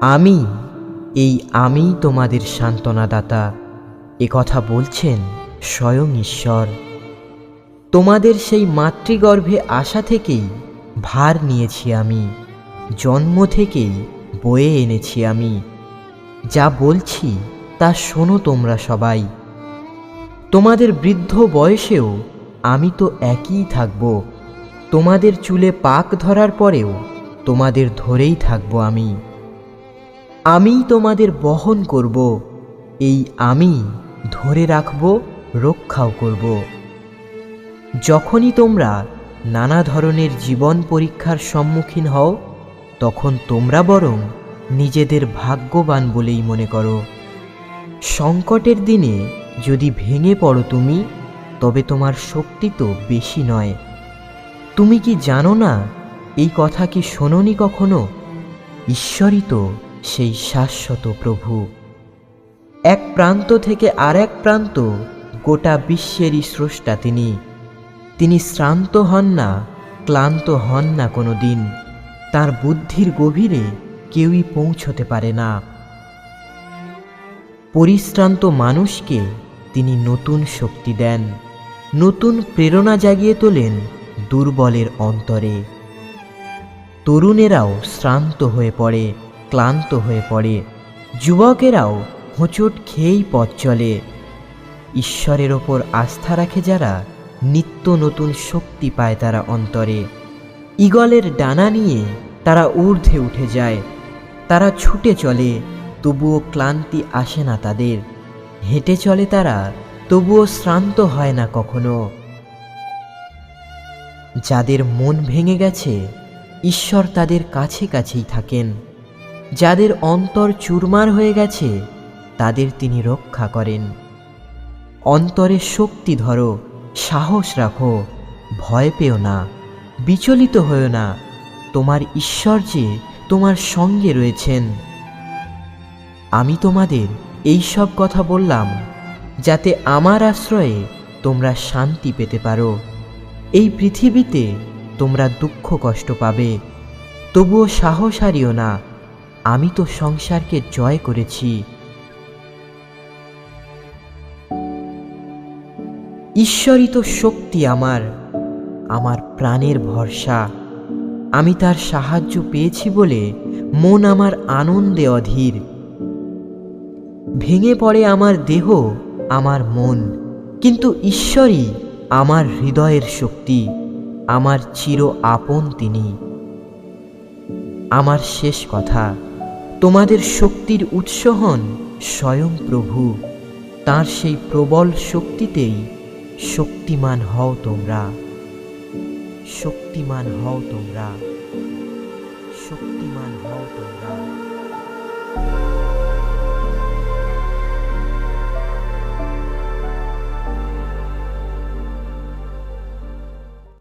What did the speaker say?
আমি, এই আমি তোমাদের সান্ত্বনাদাতা, এ কথা বলছেন স্বয়ং ঈশ্বর। তোমাদের সেই মাতৃগর্ভে আসা থেকেই ভার নিয়েছি আমি, জন্ম থেকেই বয়ে এনেছি আমি। যা বলছি, তা শোনো তোমরা সবাই। তোমাদের বৃদ্ধ বয়সেও আমি তো একই থাকব, তোমাদের চুলে পাক ধরার পরেও তোমাদের ধরেই থাকব আমি। আমিই তোমাদের বহন করব, এই আমি ধরে রাখব, রক্ষাও করব। যখনই তোমরা নানা ধরনের জীবন পরীক্ষার সম্মুখীন হও, তখন তোমরা বরং নিজেদের ভাগ্যবান বলেই মনে করো। সংকটের দিনে যদি ভেঙে পড়ো তুমি, তবে তোমার শক্তি তো বেশি নয়। তুমি কি জানো না, এই কথা কি শোনোনি কখনো? ঈশ্বরই তো সেই শাশ্বত প্রভু। এক প্রান্ত থেকে আর এক প্রান্ত গোটা বিশ্বেরই স্রষ্টা তিনি। তিনি শ্রান্ত হন না, ক্লান্ত হন না কোনো দিন তার বুদ্ধির গভীরে কেউই পৌঁছতে পারে না। পরিশ্রান্ত মানুষকে তিনি নতুন শক্তি দেন, নতুন প্রেরণা জাগিয়ে তোলেন দুর্বলের অন্তরে। তরুণেরাও শ্রান্ত হয়ে পড়ে। ক্লান্ত হয়ে পড়ে। যুবকেরাও হোঁচট খেয়েই পথ চলে। ঈশ্বরের ওপর আস্থা রাখে যারা, নিত্য নতুন শক্তি পায় তারা অন্তরে। ঈগলের ডানা নিয়ে তারা ঊর্ধ্বে উঠে যায়। তারা ছুটে চলে, তবুও ক্লান্তি আসে না তাদের। হেঁটে চলে তারা, তবুও শ্রান্ত হয় না কখনো। যাদের মন ভেঙে গেছে, ঈশ্বর তাদের কাছে কাছেই থাকেন। যাদের অন্তর চুরমার হয়ে গেছে, তাদের তিনি রক্ষা করেন। অন্তরে শক্তি ধরো, সাহস রাখো, ভয় পেও না, বিচলিত হয়েও না, তোমার ঈশ্বর যে তোমার সঙ্গে রয়েছেন। আমি তোমাদের এই সব কথা বললাম, যাতে আমার আশ্রয়ে তোমরা শান্তি পেতে পারো। এই পৃথিবীতে তোমরা দুঃখ কষ্ট পাবে, তবুও সাহস হারিও না আমি তো সংসারকে জয় করেছি। ঈশ্বরই তো শক্তি আমার আমার প্রাণের ভরসা। আমি তার সাহায্য পেয়েছি বলে মন আমার আনন্দে অধীর। ভেঙে পড়ে আমার দেহ, আমার মন। কিন্তু ঈশ্বরই আমার হৃদয়ের শক্তি, আমার চির আপন তিনি। আমার শেষ কথা। তোমাদের শক্তির উৎস হন স্বয়ং প্রভু। তার সেই প্রবল শক্তিতেই শক্তিমান হও তোমরা। শক্তিমান হও তোমরা। শক্তিমান হও তোমরা।